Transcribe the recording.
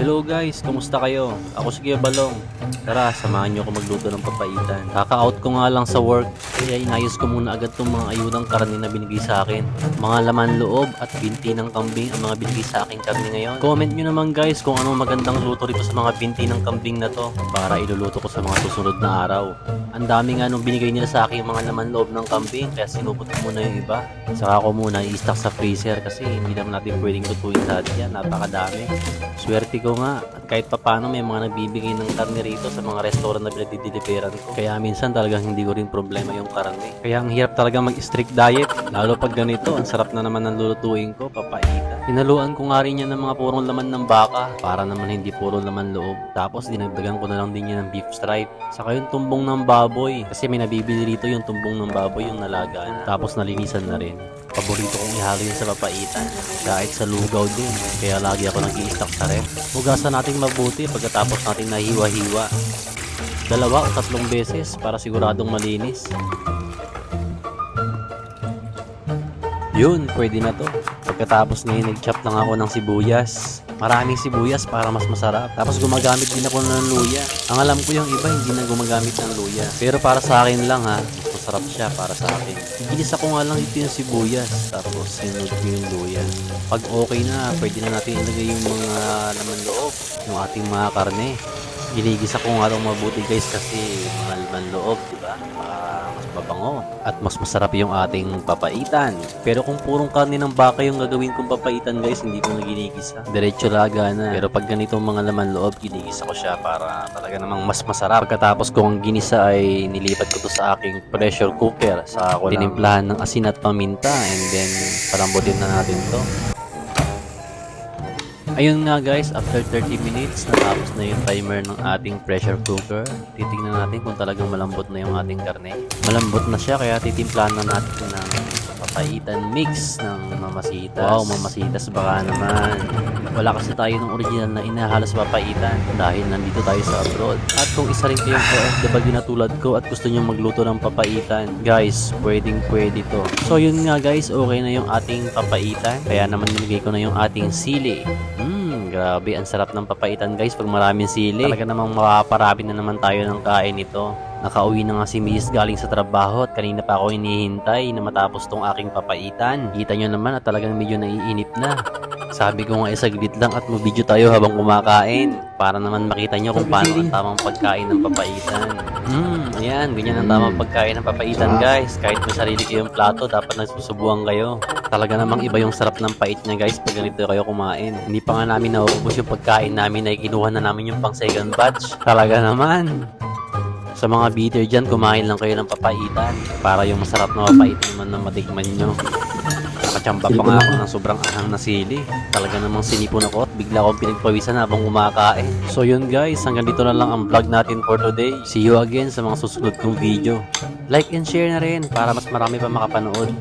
Hello guys, kumusta kayo? Ako si Kuya Balong. Tara, samahan niyo ako magluto ng papaitan. Kaka-out ko nga lang sa work, kaya inayos ko muna agad tong mga ayudang karne na binigay sa akin. Mga laman loob at binti ng kambing ang mga binigay sa akin karne ngayon. Comment nyo naman guys kung anong magandang luto rito sa mga binti ng kambing na to para iluluto ko sa mga susunod na araw. Ang dami nga nung binigay nila sa akin mga laman loob ng kambing kaya sinubot ko muna yung iba. Saka ko muna i-stock sa freezer kasi hindi naman natin pwedeng lutuin lahat yan. Napakadami. Swerte ko nga at kahit papano may mga nagbibigay ng karne rito sa mga restaurant na pinagdideliveran ko. Kaya minsan talagang hindi ko rin problema yung karne. Kaya ang hirap talaga mag-strict diet. Lalo pag ganito, ang sarap na naman ng lulutuin ko, papaita. Hinaluan ko nga rin yan ng mga purong laman ng baka para naman hindi puro laman loob. Tapos dinagdagan ko na lang din yan ng beef stripe. Saka yung tumbong ng baboy. Kasi may nabibili rito yung tumbong ng baboy yung nalagaan. Tapos nalinisan na rin. Paborito kong ihalo yun sa papaitan. Kahit sa lugaw din. Kaya lagi ako nag stock sa ref. Hugasan natin mabuti pagkatapos natin nahiwa-hiwa. Dalawa o tatlong beses para siguradong malinis. Yun, pwede na to. Pagkatapos ngayon, nag-chop lang ako ng sibuyas. Maraming sibuyas para mas masarap. Tapos gumagamit din ako ng luya. Ang alam ko yung iba, hindi na gumagamit ng luya. Pero para sa akin lang ha, mas masarap siya para sa akin. Iginisa ko nga lang dito yung sibuyas. Tapos sinunod ko yung luya. Pag okay na, pwede na natin ilagay yung mga laman loob. Yung ating mga karne. Ginigisa ko nga lang mabuti guys kasi mga laman loob, di ba? Para mas mabango at mas masarap yung ating papaitan. Pero kung purong karne ng baka yung gagawin kong papaitan guys, hindi ko na ginigisa. Diretso laga na. Pero pag ganitong mga laman loob, ginigisa ko siya para talaga namang mas masarap. Pagkatapos ko ang ginisa ay nilipat ko to sa aking pressure cooker. Sa ako ng asin at paminta and then palambutin na natin to. Ayun nga guys, after 30 minutes, natapos na yung timer ng ating pressure cooker. Titingnan natin kung talagang malambot na yung ating karne. Malambot na siya, kaya titimplahan na natin ng papaitan mix ng mamasitas. Wow, mamasitas baka naman. Wala kasi tayo ng original na inahalos papaitan dahil nandito tayo sa abroad. At kung isa rin kayong OFW na tulad ko at gusto nyo magluto ng papaitan, guys, pwedeng pwede to. So yun nga guys, okay na yung ating papaitan. Kaya naman nilagay ko na yung ating sili. Mmm, grabe, ang sarap ng papaitan guys pag maraming sili. Talaga namang mapaparami na naman tayo ng kain ito. Nakauwi na nga si Mrs. galing sa trabaho at kanina pa ako hinihintay na matapos tong aking papaitan. Kita nyo naman at talagang medyo naiinip na. Sabi ko nga eh, saglit lang at mag-video tayo habang kumakain. Para naman makita nyo kung paano ang tamang pagkain ng papaitan. Hmm, ayan, ganyan ang tamang pagkain ng papaitan guys. Kahit may sarili kayong plato, dapat nagsusubuan kayo. Talaga namang iba yung sarap ng pait niya guys pag ganito kayo kumain. Hindi pa nga namin nauubos yung pagkain namin ay kinuha na namin yung pang second batch. Talaga naman. Sa mga beater dyan, kumain lang kayo ng papaitan para yung masarap na papait naman na matikman nyo. Nakachamba pa nga ako ng sobrang ahang na sili. Talaga namang sinipon ako at bigla akong pinagpawisan habang kumakain. So yun guys, hanggang dito na lang ang vlog natin for today. See you again sa mga susunod kong video. Like and share na rin para mas marami pa makapanood.